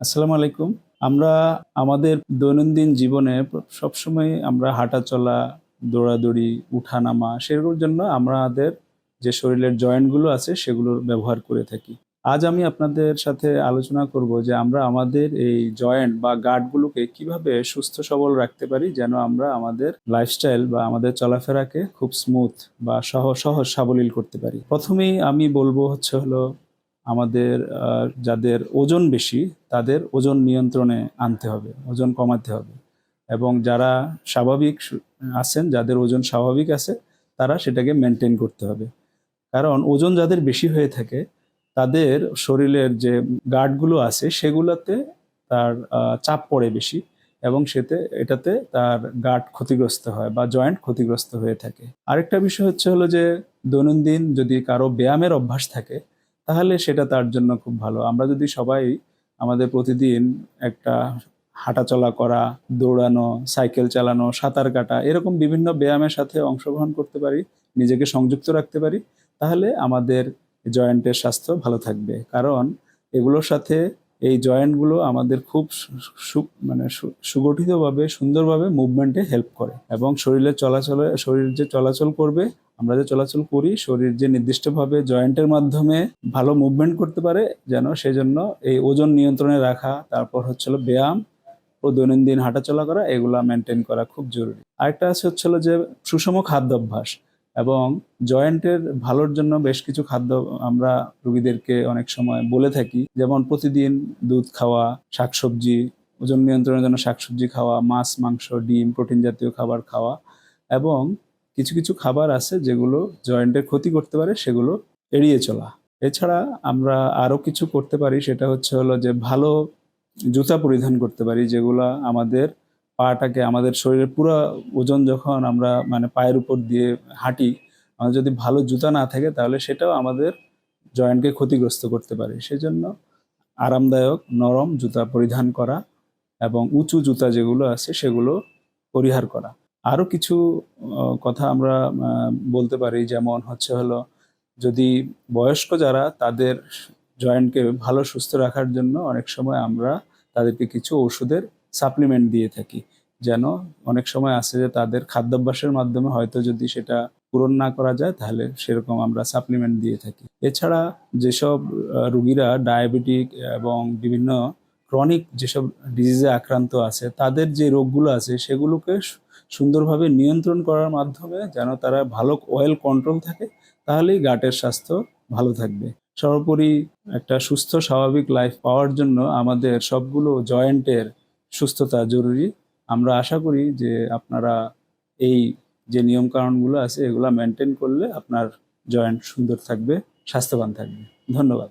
আসসালামু আলাইকুম। আমরা আমাদের দৈনন্দিন জীবনে সবসময় আমরা হাঁটা চলা, দৌড়াদৌড়ি, উঠানামা সেগুলোর জন্য আমাদের যে শরীরের জয়েন্টগুলো আছে সেগুলোর ব্যবহার করে থাকি। আজ আমি আপনাদের সাথে আলোচনা করব যে আমরা আমাদের এই জয়েন্ট বা গার্ডগুলোকে কীভাবে সুস্থ সবল রাখতে পারি যেন আমরা আমাদের লাইফস্টাইল বা আমাদের চলাফেরাকে খুব স্মুথ বা সহ সহজ সাবলীল করতে পারি। প্রথমেই আমি বলব হচ্ছে হলো আমাদের যাদের ওজন বেশি, তাদের ওজন নিয়ন্ত্রণে আনতে হবে, ওজন কমাতে হবে। এবং যারা স্বাভাবিক আছেন, যাদের ওজন স্বাভাবিক আছে, তারা সেটাকে মেনটেন করতে হবে। কারণ ওজন যাদের বেশি হয়ে থাকে, তাদের শরীরের যে গার্ডগুলো আছে, সেগুলোতে তার চাপ পড়ে বেশি এবং সেতে, এটাতে তার গার্ড ক্ষতিগ্রস্ত হয় বা জয়েন্ট ক্ষতিগ্রস্ত হয়ে থাকে। আরেকটা বিষয় হচ্ছে হলো যে, দৈনন্দিন যদি কারও ব্যায়ামের অভ্যাস থাকে তাহলে সেটা তার জন্য খুব ভালো। আমরা যদি সবাই আমাদের প্রতিদিন একটা হাঁটাচলা করা, দৌড়ানো, সাইকেল চালানো, সাঁতার কাটা, এরকম বিভিন্ন ব্যায়ামের সাথে অংশগ্রহণ করতে পারি, নিজেকে সংযুক্ত রাখতে পারি, তাহলে আমাদের জয়েন্টের স্বাস্থ্য ভালো থাকবে। কারণ এগুলোর সাথে এই জয়েন্টগুলো আমাদের খুব মানে সুগঠিতভাবে, সুন্দরভাবে মুভমেন্টে হেল্প করে। এবং শরীরের চলাচলে, শরীর যে চলাচল করবে, আমরা যে চলাচল করি, শরীর যে নির্দিষ্টভাবে জয়েন্টের মাধ্যমে ভালো মুভমেন্ট করতে পারে, যেন সেজন্য এই ওজন নিয়ন্ত্রণে রাখা, তারপর হচ্ছে হলো ব্যায়াম ও দৈনন্দিন হাঁটাচলা করা, এগুলা মেনটেন করা খুব জরুরি। আরেকটা আছে হচ্ছে যে সুষম খাদ্যাভ্যাস। এবং জয়েন্টের ভালোর জন্য বেশ কিছু খাদ্য আমরা রুগীদেরকে অনেক সময় বলে থাকি। যেমন প্রতিদিন দুধ খাওয়া, শাকসবজি, ওজন নিয়ন্ত্রণের জন্য শাকসবজি খাওয়া, মাছ, মাংস, ডিম, প্রোটিন জাতীয় খাবার খাওয়া এবং কিছু কিছু খাবার আছে যেগুলো জয়েন্টের ক্ষতি করতে পারে, সেগুলো এড়িয়ে চলা। এছাড়া আমরা আরও কিছু করতে পারি, সেটা হচ্ছে হলো যে ভালো জুতা পরিধান করতে পারি, যেগুলো আমাদের পাটাকে আমাদের শরীরের পুরো ওজন যখন আমরা মানে পায়ের উপর দিয়ে হাঁটি, আমাদের যদি ভালো জুতা না থাকে তাহলে সেটাও আমাদের জয়েন্টকে ক্ষতিগ্রস্ত করতে পারে। সেজন্য আরামদায়ক, নরম জুতা পরিধান করা এবং উঁচু জুতা যেগুলো আছে সেগুলো পরিহার করা। আরও কিছু কথা আমরা বলতে পারি যেমন হচ্ছে হলো যদি বয়স্ক যারা তাদের জয়েন্টকে ভালো সুস্থ রাখার জন্য অনেক সময় আমরা তাদেরকে কিছু ওষুধের সাপ্লিমেন্ট দিয়ে থাকি। যেন অনেক সময় আছে যে তাদের খাদ্যাভ্যাসের মাধ্যমে হয়তো যদি সেটা পূরণ না করা যায়, তাহলে সেরকম আমরা সাপ্লিমেন্ট দিয়ে থাকি। এছাড়া যেসব রুগীরা ডায়াবেটিক এবং বিভিন্ন ক্রনিক যেসব ডিজিজে আক্রান্ত আছে, তাদের যে রোগগুলো আছে, সেগুলোকে সুন্দরভাবে নিয়ন্ত্রণ করার মাধ্যমে যেন তারা ভালো অয়েল কন্ট্রোল থাকে, তাহলেই গাটের স্বাস্থ্য ভালো থাকবে। সর্বোপরি একটা সুস্থ, স্বাভাবিক লাইফ পাওয়ার জন্য আমাদের সবগুলো জয়েন্টের সুস্থতা জরুরি। আমরা আশা করি যে আপনারা এই যে নিয়ম কারণগুলো আছে, এগুলো মেনটেন করলে আপনার জয়েন্ট সুন্দর থাকবে, স্বাস্থ্যবান থাকবে। ধন্যবাদ।